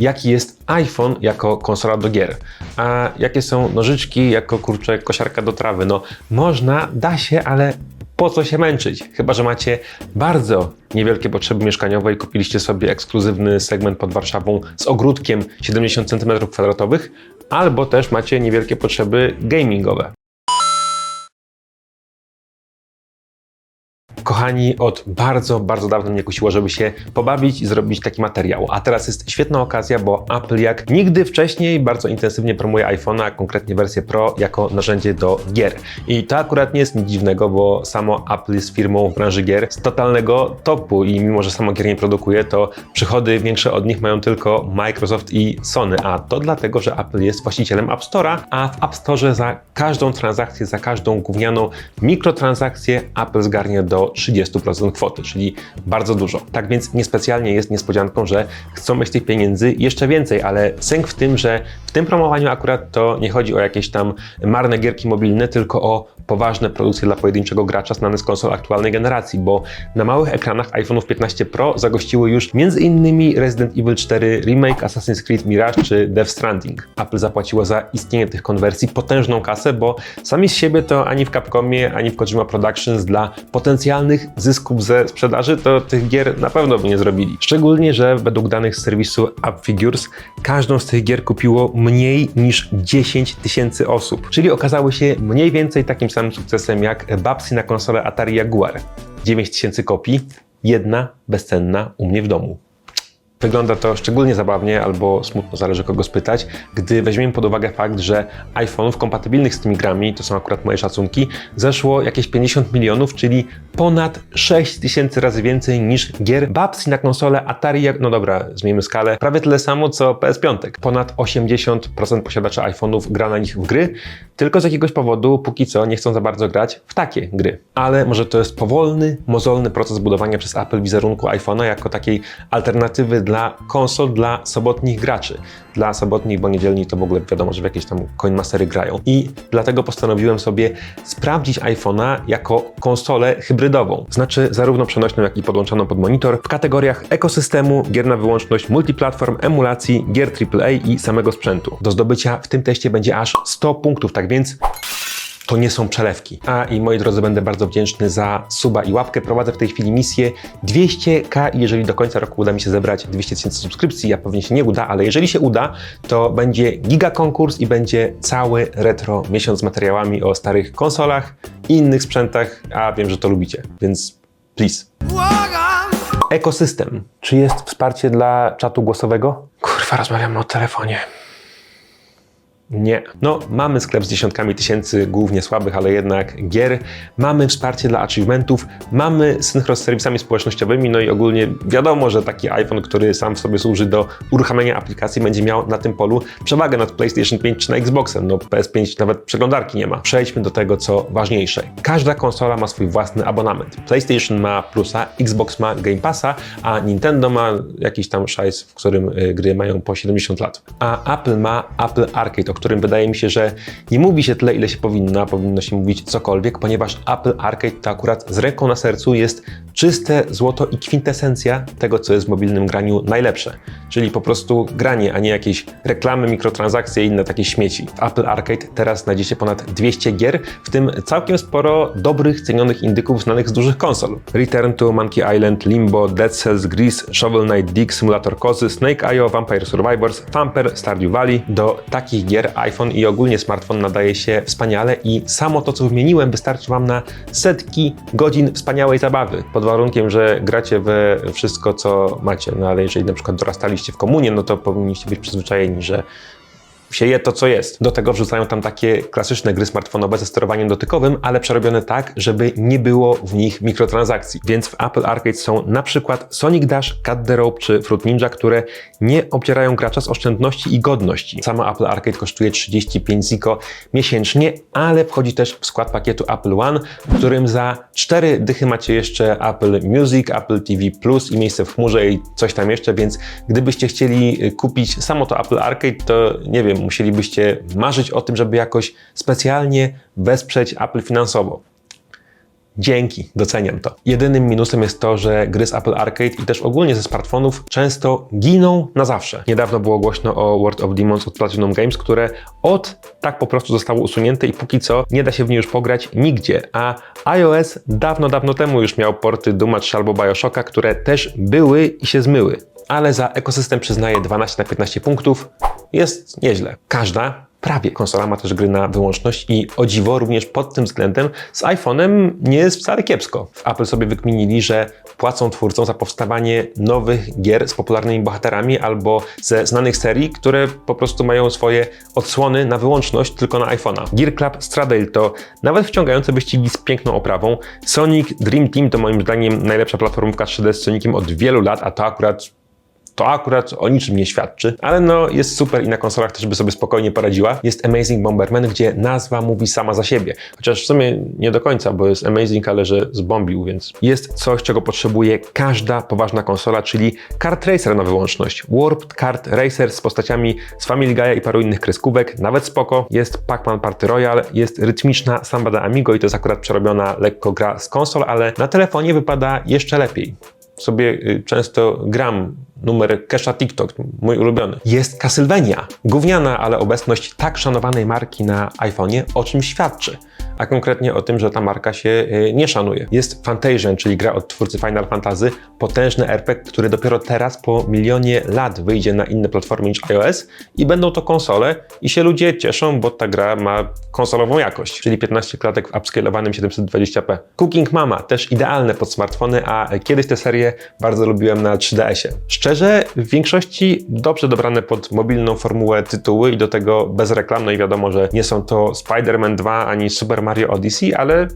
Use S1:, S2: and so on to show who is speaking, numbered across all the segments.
S1: jaki jest iPhone jako konsola do gier, a jakie są nożyczki jako kurczę kosiarka do trawy. No można, da się, ale po co się męczyć? Chyba, że macie bardzo niewielkie potrzeby mieszkaniowe i kupiliście sobie ekskluzywny segment pod Warszawą z ogródkiem 70 cm2, albo też macie niewielkie potrzeby gamingowe. Kochani, od bardzo, bardzo dawno mnie kusiło, żeby się pobawić i zrobić taki materiał. A teraz jest świetna okazja, bo Apple jak nigdy wcześniej bardzo intensywnie promuje iPhone'a, konkretnie wersję Pro, jako narzędzie do gier. I to akurat nie jest nic dziwnego, bo samo Apple jest firmą w branży gier z totalnego topu i mimo, że samo gier nie produkuje, to przychody większe od nich mają tylko Microsoft i Sony. A to dlatego, że Apple jest właścicielem App Store'a, a w App Store za każdą transakcję, za każdą gównianą mikrotransakcję Apple zgarnie do 30% kwoty, czyli bardzo dużo. Tak więc niespecjalnie jest niespodzianką, że chcą mieć tych pieniędzy jeszcze więcej, ale sęk w tym, że w tym promowaniu akurat to nie chodzi o jakieś tam marne gierki mobilne, tylko o poważne produkcje dla pojedynczego gracza znane z konsol aktualnej generacji, bo na małych ekranach iPhone'ów 15 Pro zagościły już m.in. Resident Evil 4 Remake, Assassin's Creed Mirage czy Death Stranding. Apple zapłaciło za istnienie tych konwersji potężną kasę, bo sami z siebie to ani w Capcomie, ani w Kojima Productions dla potencjalnych zysków ze sprzedaży to tych gier na pewno by nie zrobili. Szczególnie, że według danych z serwisu AppFigures każdą z tych gier kupiło mniej niż 10 tysięcy osób, czyli okazały się mniej więcej takim samym sukcesem jak Babsy na konsolę Atari Jaguar. 9 tysięcy kopii, jedna bezcenna u mnie w domu. Wygląda to szczególnie zabawnie albo smutno, zależy kogo spytać, gdy weźmiemy pod uwagę fakt, że iPhone'ów kompatybilnych z tymi grami, to są akurat moje szacunki, zeszło jakieś 50 milionów, czyli ponad 6 tysięcy razy więcej niż gier Babsy na konsolę Atari, no dobra, zmienimy skalę, prawie tyle samo co PS5. Ponad 80% posiadaczy iPhone'ów gra na nich w gry, tylko z jakiegoś powodu póki co nie chcą za bardzo grać w takie gry. Ale może to jest powolny, mozolny proces budowania przez Apple wizerunku iPhone'a jako takiej alternatywy dla konsol dla sobotnich graczy. Dla sobotnich, bo niedzielni to w ogóle wiadomo, że w jakieś tam coinmastery grają. I dlatego postanowiłem sobie sprawdzić iPhone'a jako konsolę hybrydową. Znaczy zarówno przenośną, jak i podłączoną pod monitor w kategoriach ekosystemu, gier na wyłączność, multiplatform, emulacji, gier AAA i samego sprzętu. Do zdobycia w tym teście będzie aż 100 punktów, tak więc to nie są przelewki. A i moi drodzy, będę bardzo wdzięczny za suba i łapkę. Prowadzę w tej chwili misję 200k i jeżeli do końca roku uda mi się zebrać 200 tysięcy subskrypcji, ja pewnie się nie uda, ale jeżeli się uda, to będzie giga konkurs i będzie cały retro miesiąc z materiałami o starych konsolach i innych sprzętach, a wiem, że to lubicie, więc please. Ekosystem. Czy jest wsparcie dla czatu głosowego? Kurwa, rozmawiamy o telefonie. Nie. No, mamy sklep z dziesiątkami tysięcy głównie słabych, ale jednak gier. Mamy wsparcie dla achievementów, mamy synchro z serwisami społecznościowymi, no i ogólnie wiadomo, że taki iPhone, który sam w sobie służy do uruchamiania aplikacji, będzie miał na tym polu przewagę nad PlayStation 5 czy na Xboxem. No, PS5 nawet przeglądarki nie ma. Przejdźmy do tego, co ważniejsze. Każda konsola ma swój własny abonament. PlayStation ma Plusa, Xbox ma Game Passa, a Nintendo ma jakiś tam szajs, w którym y, gry mają po 70 lat. A Apple ma Apple Arcade, którym wydaje mi się, że nie mówi się tyle, ile się powinno, powinno się mówić cokolwiek, ponieważ Apple Arcade to akurat z ręką na sercu jest czyste złoto i kwintesencja tego, co jest w mobilnym graniu najlepsze. Czyli po prostu granie, a nie jakieś reklamy, mikrotransakcje i inne takie śmieci. W Apple Arcade teraz znajdziecie ponad 200 gier, w tym całkiem sporo dobrych, cenionych indyków znanych z dużych konsol. Return to Monkey Island, Limbo, Dead Cells, Gris, Shovel Knight Dig, Simulator Kozy, Snake IO, Vampire Survivors, Thumper, Stardew Valley. Do takich gier iPhone i ogólnie smartfon nadaje się wspaniale i samo to, co wymieniłem, wystarczy Wam na setki godzin wspaniałej zabawy. Pod warunkiem, że gracie we wszystko, co macie. No ale jeżeli na przykład dorastaliście w komunie, no to powinniście być przyzwyczajeni, że się je to, co jest. Do tego wrzucają tam takie klasyczne gry smartfonowe ze sterowaniem dotykowym, ale przerobione tak, żeby nie było w nich mikrotransakcji. Więc w Apple Arcade są na przykład Sonic Dash, Cut the Rope czy Fruit Ninja, które nie obcierają gracza z oszczędności i godności. Sama Apple Arcade kosztuje 35 ziko miesięcznie, ale wchodzi też w skład pakietu Apple One, w którym za 4 dychy macie jeszcze Apple Music, Apple TV Plus i miejsce w chmurze i coś tam jeszcze, więc gdybyście chcieli kupić samo to Apple Arcade, to nie wiem, musielibyście marzyć o tym, żeby jakoś specjalnie wesprzeć Apple finansowo. Dzięki, doceniam to. Jedynym minusem jest to, że gry z Apple Arcade i też ogólnie ze smartfonów często giną na zawsze. Niedawno było głośno o World of Demons od Platinum Games, które od tak po prostu zostało usunięte i póki co nie da się w nie już pograć nigdzie. A iOS dawno, dawno temu już miał porty Doom 3 albo Bioshocka, które też były i się zmyły. Ale za ekosystem przyznaję 12 na 15 punktów. Jest nieźle. Każda prawie konsola ma też gry na wyłączność i o dziwo również pod tym względem z iPhone'em nie jest wcale kiepsko. W Apple sobie wykminili, że płacą twórcom za powstawanie nowych gier z popularnymi bohaterami albo ze znanych serii, które po prostu mają swoje odsłony na wyłączność tylko na iPhone'a. Gear Club Stradale to nawet wciągające wyścigi z piękną oprawą. Sonic Dream Team to moim zdaniem najlepsza platformówka 3D z Soniciem od wielu lat, a to akurat to akurat o niczym nie świadczy, ale no jest super i na konsolach też by sobie spokojnie poradziła. Jest Amazing Bomberman, gdzie nazwa mówi sama za siebie. Chociaż w sumie nie do końca, bo jest Amazing, ale że zbombił, więc jest coś, czego potrzebuje każda poważna konsola, czyli Kart Racer na wyłączność. Warped Kart Racer z postaciami z Family Guy'a i paru innych kreskówek, nawet spoko. Jest Pac-Man Party Royale, jest rytmiczna Samba de Amigo i to jest akurat przerobiona lekko gra z konsol, ale na telefonie wypada jeszcze lepiej sobie y, często gram numer Kesha TikTok, mój ulubiony. Jest Castlevania, gówniana, ale obecność tak szanowanej marki na iPhone'ie o czym świadczy, a konkretnie o tym, że ta marka się y, nie szanuje. Jest Fantasian, czyli gra od twórcy Final Fantasy, potężny RPG, który dopiero teraz po milionie lat wyjdzie na inne platformy niż iOS i będą to konsole i się ludzie cieszą, bo ta gra ma konsolową jakość, czyli 15 klatek w upscalowanym 720p. Cooking Mama, też idealne pod smartfony, a kiedyś tę serię bardzo lubiłem na 3DS-ie. Szczerze, w większości dobrze dobrane pod mobilną formułę tytuły i do tego bez reklam, no i wiadomo, że nie są to Spider-Man 2 ani Super Mario Odyssey, ale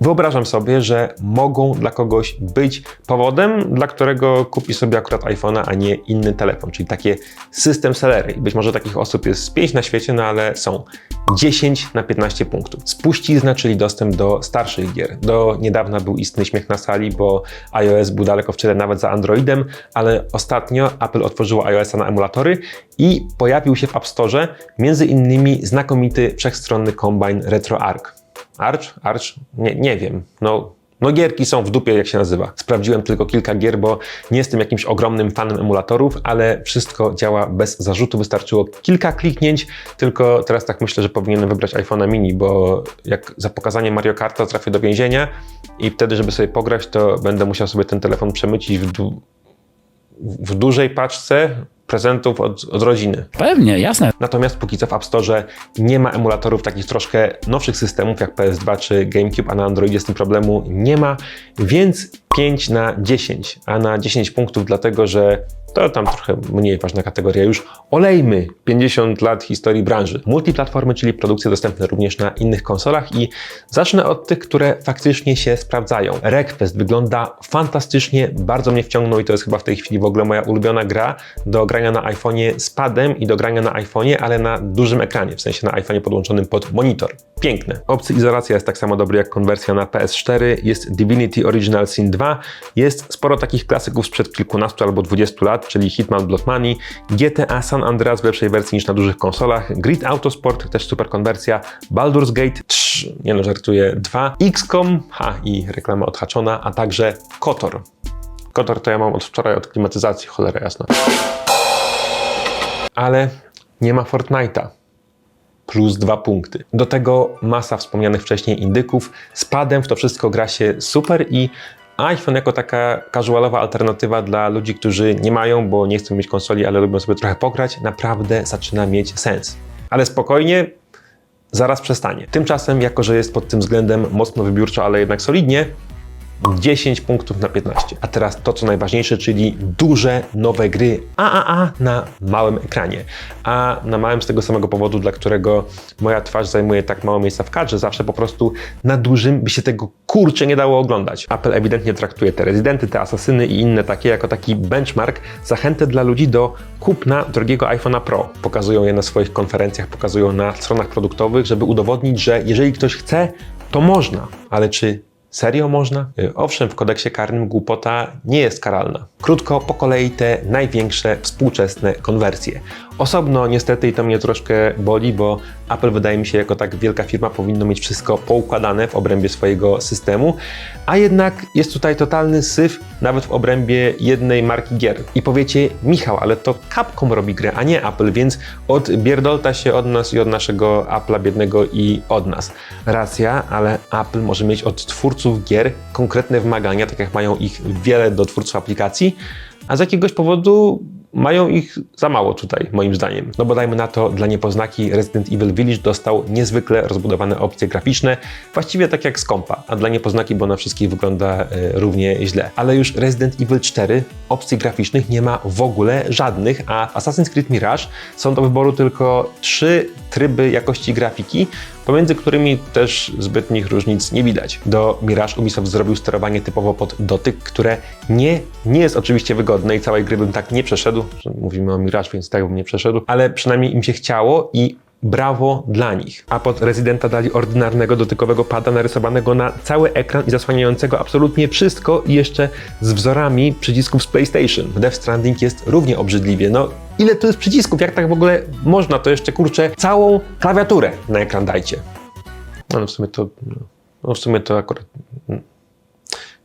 S1: Wyobrażam sobie, że mogą dla kogoś być powodem, dla którego kupi sobie akurat iPhone'a, a nie inny telefon, czyli takie system sellery. Być może takich osób jest 5 na świecie, no ale są 10 na 15 punktów. Spuścizna, czyli dostęp do starszych gier. Do niedawna był istny śmiech na sali, bo iOS był daleko w czele nawet za Androidem, ale ostatnio Apple otworzyło iOS-a na emulatory i pojawił się w App Store między innymi znakomity wszechstronny Combine RetroArch. Arch? Arch? Nie, nie wiem. No, no gierki są w dupie, jak się nazywa. Sprawdziłem tylko kilka gier, bo nie jestem jakimś ogromnym fanem emulatorów, ale wszystko działa bez zarzutu. Wystarczyło kilka kliknięć, tylko teraz tak myślę, że powinienem wybrać iPhone'a mini, bo jak za pokazanie Mario Karta trafię do więzienia i wtedy, żeby sobie pograć, to będę musiał sobie ten telefon przemycić w, du w dużej paczce prezentów od, od rodziny.
S2: Pewnie, jasne.
S1: Natomiast póki co w App Store nie ma emulatorów takich troszkę nowszych systemów jak PS2 czy GameCube, a na Androidzie z tym problemu nie ma, więc 5 na 10, a na 10 punktów dlatego, że to tam trochę mniej ważna kategoria już. Olejmy 50 lat historii branży. Multiplatformy, czyli produkcje dostępne również na innych konsolach i zacznę od tych, które faktycznie się sprawdzają. Request wygląda fantastycznie, bardzo mnie wciągnął i to jest chyba w tej chwili w ogóle moja ulubiona gra do grania na iPhone'ie z padem i do grania na iPhone'ie, ale na dużym ekranie, w sensie na iPhone'ie podłączonym pod monitor. Piękne. Opcja izolacja jest tak samo dobry jak konwersja na PS4, jest Divinity Original Sin 2, jest sporo takich klasyków sprzed kilkunastu albo 20 lat, czyli Hitman Blood Money, GTA San Andreas w lepszej wersji niż na dużych konsolach, Grid Autosport, też super konwersja, Baldur's Gate 3, nie no, żartuję, 2, XCOM, ha i reklama odhaczona, a także KOTOR. KOTOR to ja mam od wczoraj od klimatyzacji, cholera jasna. Ale nie ma Fortnite'a plus dwa punkty. Do tego masa wspomnianych wcześniej indyków. Z padem w to wszystko gra się super i iPhone jako taka casualowa alternatywa dla ludzi, którzy nie mają, bo nie chcą mieć konsoli, ale lubią sobie trochę pograć, naprawdę zaczyna mieć sens. Ale spokojnie, zaraz przestanie. Tymczasem, jako że jest pod tym względem mocno wybiórczo, ale jednak solidnie, 10 punktów na 15. A teraz to, co najważniejsze, czyli duże, nowe gry AAA na małym ekranie. A na małym z tego samego powodu, dla którego moja twarz zajmuje tak mało miejsca w kadrze, zawsze po prostu na dużym by się tego kurcze nie dało oglądać. Apple ewidentnie traktuje te rezydenty, te asasyny i inne takie jako taki benchmark, zachętę dla ludzi do kupna drogiego iPhone'a Pro. Pokazują je na swoich konferencjach, pokazują na stronach produktowych, żeby udowodnić, że jeżeli ktoś chce, to można, ale czy Serio można? Y, Owszem, w kodeksie karnym głupota nie jest karalna. Krótko, po kolei te największe współczesne konwersje. Osobno niestety i to mnie troszkę boli, bo Apple wydaje mi się jako tak wielka firma powinno mieć wszystko poukładane w obrębie swojego systemu, a jednak jest tutaj totalny syf nawet w obrębie jednej marki gier. I powiecie, Michał, ale to Capcom robi grę, a nie Apple, więc odbierdolta się od nas i od naszego Apple'a biednego i od nas. Racja, ale Apple może mieć od twórców gier konkretne wymagania, tak jak mają ich wiele do twórców aplikacji, a z jakiegoś powodu mają ich za mało tutaj, moim zdaniem. No bo dajmy na to, dla niepoznaki Resident Evil Village dostał niezwykle rozbudowane opcje graficzne, właściwie tak jak z kompa, a dla niepoznaki, bo na wszystkich wygląda e, równie źle. Ale już Resident Evil 4 opcji graficznych nie ma w ogóle żadnych, a Assassin's Creed Mirage są do wyboru tylko trzy tryby jakości grafiki, pomiędzy którymi też zbytnich różnic nie widać. Do Mirage Ubisoft zrobił sterowanie typowo pod dotyk, które nie, nie jest oczywiście wygodne i całej gry bym tak nie przeszedł, mówimy o Mirage, więc tak bym nie przeszedł, ale przynajmniej im się chciało i Brawo dla nich. A pod Residenta dali ordynarnego dotykowego pada narysowanego na cały ekran i zasłaniającego absolutnie wszystko i jeszcze z wzorami przycisków z PlayStation. Death Stranding jest równie obrzydliwie. No, ile tu jest przycisków? Jak tak w ogóle można? To jeszcze kurczę całą klawiaturę na ekran dajcie. No, w sumie to. No, w sumie to akurat.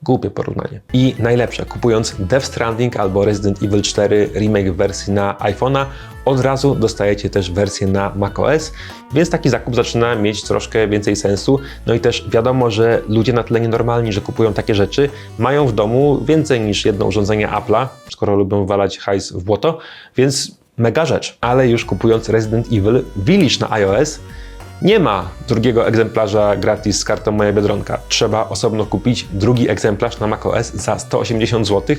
S1: Głupie porównanie. I najlepsze, kupując Death Stranding albo Resident Evil 4 remake w wersji na iPhone'a, od razu dostajecie też wersję na macOS, więc taki zakup zaczyna mieć troszkę więcej sensu. No i też wiadomo, że ludzie na tyle nienormalni, że kupują takie rzeczy, mają w domu więcej niż jedno urządzenie Apple'a, skoro lubią walać hajs w błoto, więc mega rzecz. Ale już kupując Resident Evil Village na iOS, nie ma drugiego egzemplarza gratis z kartą Moja Biedronka. Trzeba osobno kupić drugi egzemplarz na macOS za 180 zł,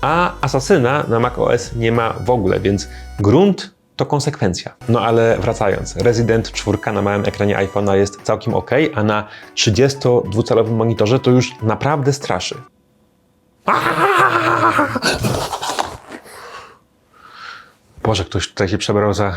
S1: a Asasyna na macOS nie ma w ogóle, więc grunt to konsekwencja. No ale wracając, Resident 4 na małym ekranie iPhone'a jest całkiem ok, a na 32-calowym monitorze to już naprawdę straszy. Boże, ktoś tutaj się przebrał za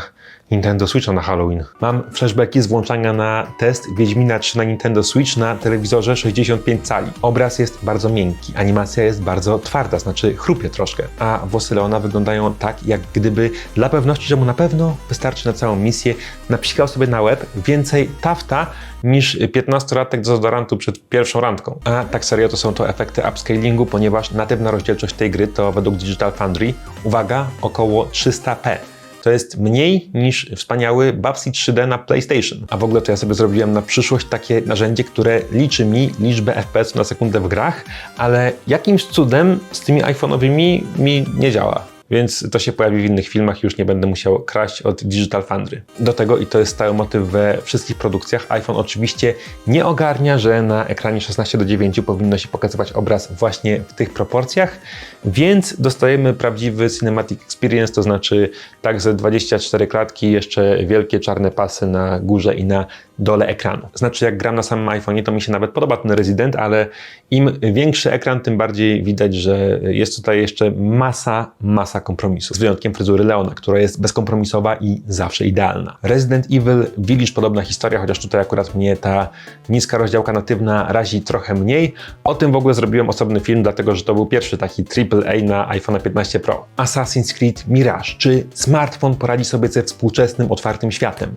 S1: Nintendo Switcha na Halloween. Mam flashbacki z włączania na test Wiedźmina 3 na Nintendo Switch na telewizorze 65 cali. Obraz jest bardzo miękki, animacja jest bardzo twarda, znaczy chrupie troszkę, a włosy Leona wyglądają tak, jak gdyby dla pewności, że mu na pewno wystarczy na całą misję, napsikał sobie na łeb więcej tafta niż 15-latek dezodorantu przed pierwszą randką. A tak serio to są to efekty upscalingu, ponieważ natywna rozdzielczość tej gry to według Digital Foundry, uwaga, około 300p. To jest mniej niż wspaniały Babsy 3D na PlayStation. A w ogóle to ja sobie zrobiłem na przyszłość takie narzędzie, które liczy mi liczbę FPS na sekundę w grach, ale jakimś cudem z tymi iPhone'owymi mi nie działa. Więc to się pojawi w innych filmach, już nie będę musiał kraść od Digital Foundry. Do tego, i to jest stały motyw we wszystkich produkcjach, iPhone oczywiście nie ogarnia, że na ekranie 16 do 9 powinno się pokazywać obraz właśnie w tych proporcjach, więc dostajemy prawdziwy Cinematic Experience, to znaczy tak ze 24 klatki, jeszcze wielkie czarne pasy na górze i na dole ekranu. Znaczy, jak gram na samym iPhone'ie, to mi się nawet podoba ten Resident, ale im większy ekran, tym bardziej widać, że jest tutaj jeszcze masa, masa kompromisów. Z wyjątkiem fryzury Leona, która jest bezkompromisowa i zawsze idealna. Resident Evil Village podobna historia, chociaż tutaj akurat mnie ta niska rozdziałka natywna razi trochę mniej. O tym w ogóle zrobiłem osobny film, dlatego że to był pierwszy taki AAA na iPhone 15 Pro. Assassin's Creed Mirage. Czy smartfon poradzi sobie ze współczesnym, otwartym światem?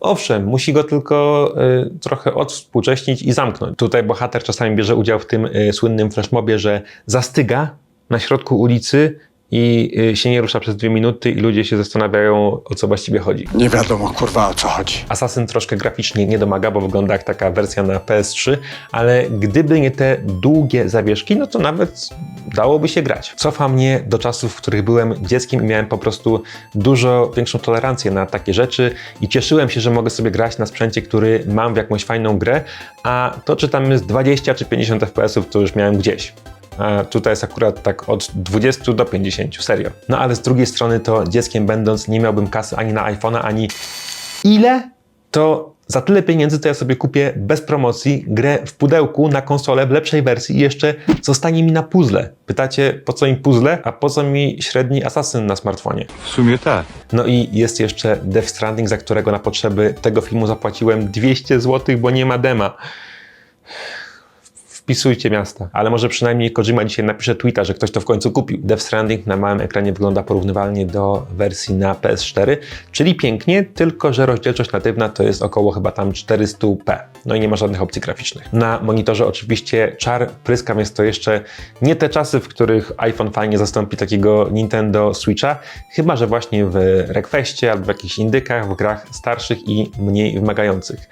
S1: Owszem, musi go tylko y, trochę odwspółcześnić i zamknąć. Tutaj bohater czasami bierze udział w tym y, słynnym flashmobie, że zastyga na środku ulicy i y, się nie rusza przez dwie minuty i ludzie się zastanawiają, o co właściwie chodzi.
S2: Nie wiadomo kurwa o co chodzi.
S1: Assassin troszkę graficznie nie domaga, bo wygląda jak taka wersja na PS3, ale gdyby nie te długie zawieszki, no to nawet dałoby się grać. Cofa mnie do czasów, w których byłem dzieckiem i miałem po prostu dużo większą tolerancję na takie rzeczy i cieszyłem się, że mogę sobie grać na sprzęcie, który mam w jakąś fajną grę, a to czy tam jest 20 czy 50 FPS-ów, to już miałem gdzieś. Tutaj jest akurat tak od 20 do 50, serio. No ale z drugiej strony to dzieckiem będąc nie miałbym kasy ani na iPhone'a, ani ile? To za tyle pieniędzy to ja sobie kupię bez promocji grę w pudełku na konsolę w lepszej wersji i jeszcze zostanie mi na puzzle. Pytacie, po co mi puzzle, a po co mi średni asasyn na smartfonie?
S2: W sumie tak.
S1: No i jest jeszcze Death Stranding, za którego na potrzeby tego filmu zapłaciłem 200 zł, bo nie ma dema. Wpisujcie miasta. Ale może przynajmniej Kojima dzisiaj napisze tweeta, że ktoś to w końcu kupił. Death Stranding na małym ekranie wygląda porównywalnie do wersji na PS4, czyli pięknie, tylko że rozdzielczość natywna to jest około chyba tam 400p. No i nie ma żadnych opcji graficznych. Na monitorze oczywiście czar pryska, więc to jeszcze nie te czasy, w których iPhone fajnie zastąpi takiego Nintendo Switcha, chyba że właśnie w Requestie albo w jakichś indykach, w grach starszych i mniej wymagających.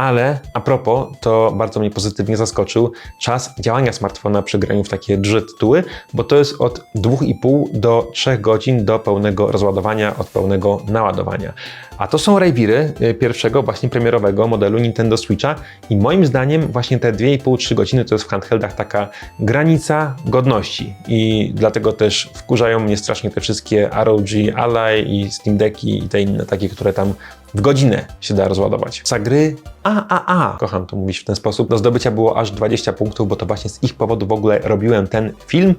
S1: Ale a propos, to bardzo mnie pozytywnie zaskoczył czas działania smartfona przy graniu w takie duże tytuły, bo to jest od 2,5 do 3 godzin do pełnego rozładowania, od pełnego naładowania. A to są rejwiry y, pierwszego właśnie premierowego modelu Nintendo Switcha i moim zdaniem właśnie te 2,5-3 godziny to jest w handheldach taka granica godności i dlatego też wkurzają mnie strasznie te wszystkie ROG Ally i Steam Decki i te inne takie, które tam w godzinę się da rozładować. Za gry AAA, kocham to mówić w ten sposób, do zdobycia było aż 20 punktów, bo to właśnie z ich powodu w ogóle robiłem ten film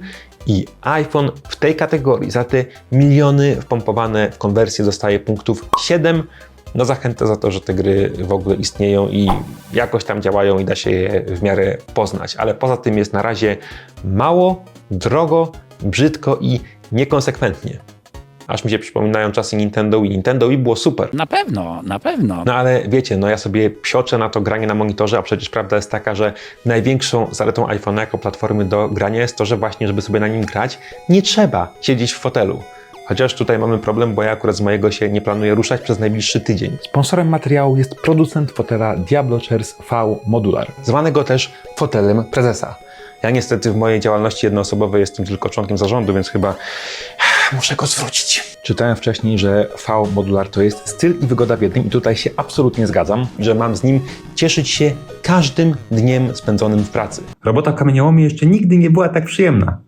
S1: i iPhone w tej kategorii za te miliony wpompowane w konwersję dostaje punktów 7 na zachętę za to, że te gry w ogóle istnieją i jakoś tam działają i da się je w miarę poznać. Ale poza tym jest na razie mało, drogo, brzydko i niekonsekwentnie. Aż mi się przypominają czasy Nintendo Wii. Nintendo Wii było super.
S3: Na pewno, na pewno.
S1: No ale wiecie, no ja sobie psioczę na to granie na monitorze, a przecież prawda jest taka, że największą zaletą iPhone'a jako platformy do grania jest to, że właśnie, żeby sobie na nim grać, nie trzeba siedzieć w fotelu. Chociaż tutaj mamy problem, bo ja akurat z mojego się nie planuję ruszać przez najbliższy tydzień.
S4: Sponsorem materiału jest producent fotela Diablo Chairs V Modular.
S1: Zwanego też fotelem prezesa. Ja niestety w mojej działalności jednoosobowej jestem tylko członkiem zarządu, więc chyba muszę go zwrócić.
S4: Czytałem wcześniej, że V Modular to jest styl i wygoda w jednym i tutaj się absolutnie zgadzam.
S1: Że mam z nim cieszyć się każdym dniem spędzonym w pracy.
S5: Robota w kamieniołomie jeszcze nigdy nie była tak przyjemna.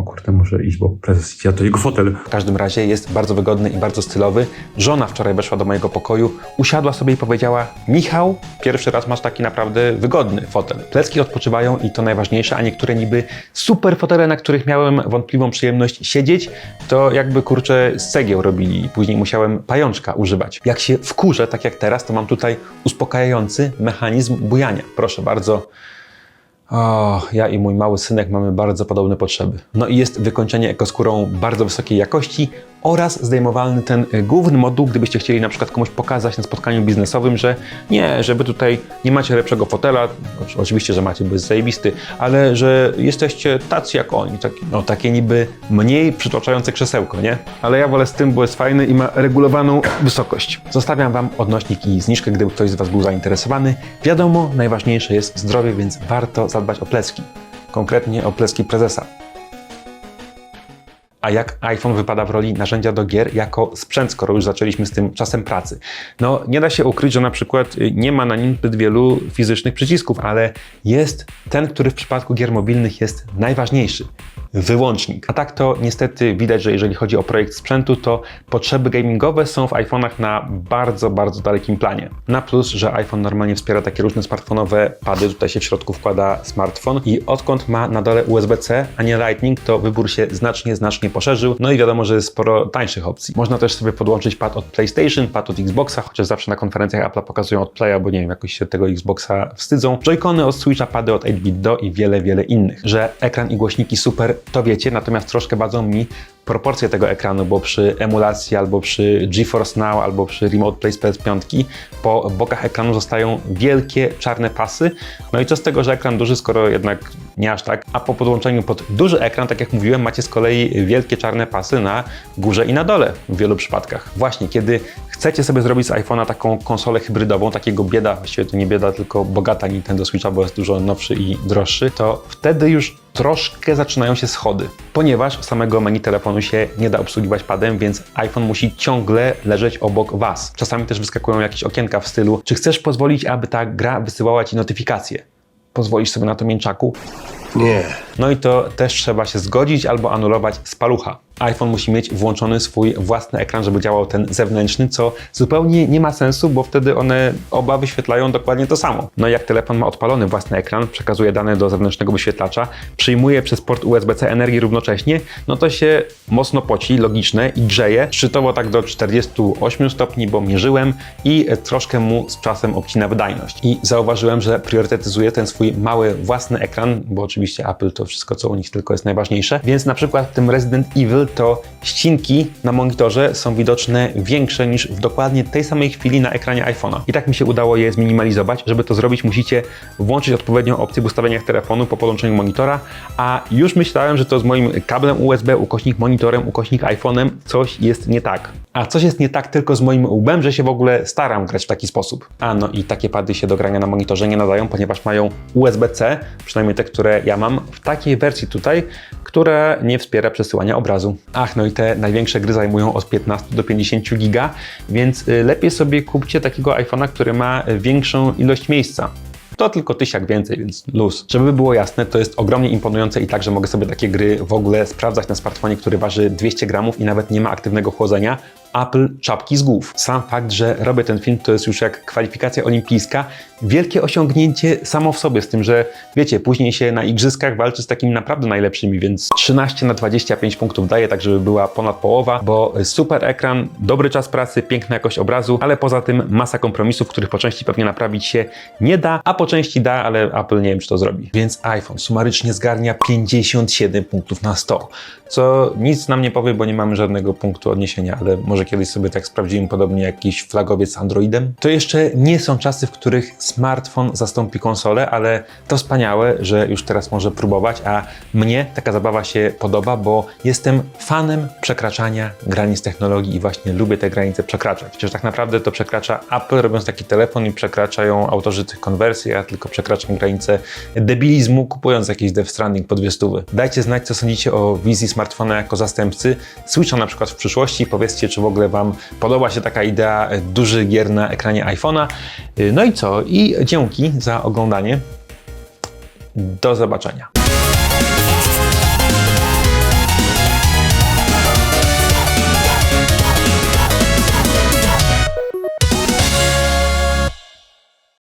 S5: O kurde, muszę iść, bo prezes idzie, to jego fotel.
S1: W każdym razie jest bardzo wygodny i bardzo stylowy. Żona wczoraj weszła do mojego pokoju, usiadła sobie i powiedziała: Michał, pierwszy raz masz taki naprawdę wygodny fotel. Plecki odpoczywają i to najważniejsze, a niektóre niby super fotele, na których miałem wątpliwą przyjemność siedzieć, to jakby kurczę z cegieł robili i później musiałem pajączka używać. Jak się wkurzę, tak jak teraz, to mam tutaj uspokajający mechanizm bujania. Proszę bardzo. O, ja i mój mały synek mamy bardzo podobne potrzeby. No i jest wykończenie ekoskórą bardzo wysokiej jakości oraz zdejmowalny ten y, główny moduł, gdybyście chcieli na przykład komuś pokazać na spotkaniu biznesowym, że nie, żeby tutaj nie macie lepszego fotela, oczy- oczywiście, że macie, bo jest zajebisty, ale że jesteście tacy jak oni, taki, no takie niby mniej przytłaczające krzesełko, nie? Ale ja wolę z tym, bo jest fajny i ma regulowaną wysokość. Zostawiam Wam odnośnik i zniżkę, gdyby ktoś z Was był zainteresowany. Wiadomo, najważniejsze jest zdrowie, więc warto zadbać o plecki. Konkretnie o plecki prezesa. A jak iPhone wypada w roli narzędzia do gier jako sprzęt, skoro już zaczęliśmy z tym czasem pracy? No, nie da się ukryć, że na przykład y, nie ma na nim zbyt wielu fizycznych przycisków, ale jest ten, który w przypadku gier mobilnych jest najważniejszy. Wyłącznik. A tak to niestety widać, że jeżeli chodzi o projekt sprzętu, to potrzeby gamingowe są w iPhone'ach na bardzo, bardzo dalekim planie. Na plus, że iPhone normalnie wspiera takie różne smartfonowe pady, tutaj się w środku wkłada smartfon i odkąd ma na dole USB-C, a nie Lightning, to wybór się znacznie, znacznie poszerzył. No i wiadomo, że jest sporo tańszych opcji. Można też sobie podłączyć pad od PlayStation, pad od Xboxa, chociaż zawsze na konferencjach Apple pokazują od Playa, bo nie wiem, jakoś się tego Xboxa wstydzą. Joy-Cony od Switcha, pady od 8-bit do i wiele, wiele innych. Że ekran i głośniki super, to wiecie, natomiast troszkę badzą mi proporcje tego ekranu, bo przy emulacji albo przy GeForce Now albo przy Remote Play z PS5 po bokach ekranu zostają wielkie czarne pasy. No i co z tego, że ekran duży, skoro jednak nie aż tak, a po podłączeniu pod duży ekran, tak jak mówiłem, macie z kolei wielkie czarne pasy na górze i na dole w wielu przypadkach. Właśnie, kiedy chcecie sobie zrobić z iPhone'a taką konsolę hybrydową, takiego bieda, właściwie to nie bieda, tylko bogata Nintendo Switcha, bo jest dużo nowszy i droższy, to wtedy już troszkę zaczynają się schody, ponieważ samego menu telefonu się nie da obsługiwać padem, więc iPhone musi ciągle leżeć obok Was. Czasami też wyskakują jakieś okienka w stylu, czy chcesz pozwolić, aby ta gra wysyłała Ci notyfikacje? Pozwolisz sobie na to mięczaku?
S2: Nie.
S1: No i to też trzeba się zgodzić albo anulować z palucha. iPhone musi mieć włączony swój własny ekran, żeby działał ten zewnętrzny, co zupełnie nie ma sensu, bo wtedy one oba wyświetlają dokładnie to samo. No i jak telefon ma odpalony własny ekran, przekazuje dane do zewnętrznego wyświetlacza, przyjmuje przez port USB-C energię równocześnie, no to się mocno poci, logiczne i grzeje, szczytowo tak do 48 stopni, bo mierzyłem i troszkę mu z czasem obcina wydajność. I zauważyłem, że priorytetyzuje ten swój mały własny ekran, bo oczywiście Apple to wszystko, co u nich tylko jest najważniejsze, więc na przykład w tym Resident Evil to ścinki na monitorze są widoczne większe niż w dokładnie tej samej chwili na ekranie iPhone'a. I tak mi się udało je zminimalizować. Żeby to zrobić, musicie włączyć odpowiednią opcję w ustawieniach telefonu po podłączeniu monitora, a już myślałem, że to z moim kablem USB, ukośnik monitorem, ukośnik iPhone'em coś jest nie tak. A coś jest nie tak tylko z moim łbem, że się w ogóle staram grać w taki sposób. A no i takie pady się do grania na monitorze nie nadają, ponieważ mają USB-C, przynajmniej te, które ja mam, w takiej wersji tutaj, która nie wspiera przesyłania obrazu. Ach, no i te największe gry zajmują od 15 do 50 giga, więc y, lepiej sobie kupcie takiego iPhone'a, który ma y, większą ilość miejsca. To tylko tysiak więcej, więc luz. Żeby było jasne, to jest ogromnie imponujące i tak, że mogę sobie takie gry w ogóle sprawdzać na smartfonie, który waży 200 gramów i nawet nie ma aktywnego chłodzenia. Apple czapki z głów. Sam fakt, że robię ten film, to jest już jak kwalifikacja olimpijska. Wielkie osiągnięcie samo w sobie, z tym, że wiecie, później się na igrzyskach walczy z takimi naprawdę najlepszymi, więc 13 na 25 punktów daję, tak żeby była ponad połowa, bo super ekran, dobry czas pracy, piękna jakość obrazu, ale poza tym masa kompromisów, których po części pewnie naprawić się nie da, a po części da, ale Apple nie wiem, czy to zrobi. Więc iPhone sumarycznie zgarnia 57 punktów na 100, co nic nam nie powie, bo nie mamy żadnego punktu odniesienia, ale może kiedyś sobie tak sprawdzimy, podobnie jak jakiś flagowiec z Androidem. To jeszcze nie są czasy, w których smartfon zastąpi konsolę, ale to wspaniałe, że już teraz może próbować, a mnie taka zabawa się podoba, bo jestem fanem przekraczania granic technologii i właśnie lubię te granice przekraczać. Przecież tak naprawdę to przekracza Apple, robiąc taki telefon i przekraczają autorzy tych konwersji, ja tylko przekraczam granice debilizmu, kupując jakiś Death Stranding po dwie stówy. Dajcie znać, co sądzicie o wizji smartfona jako zastępcy Switcha na przykład w przyszłości. Powiedzcie, czy w ogóle Wam podoba się taka idea dużych gier na ekranie iPhone'a. No i co? I dzięki za oglądanie. Do zobaczenia.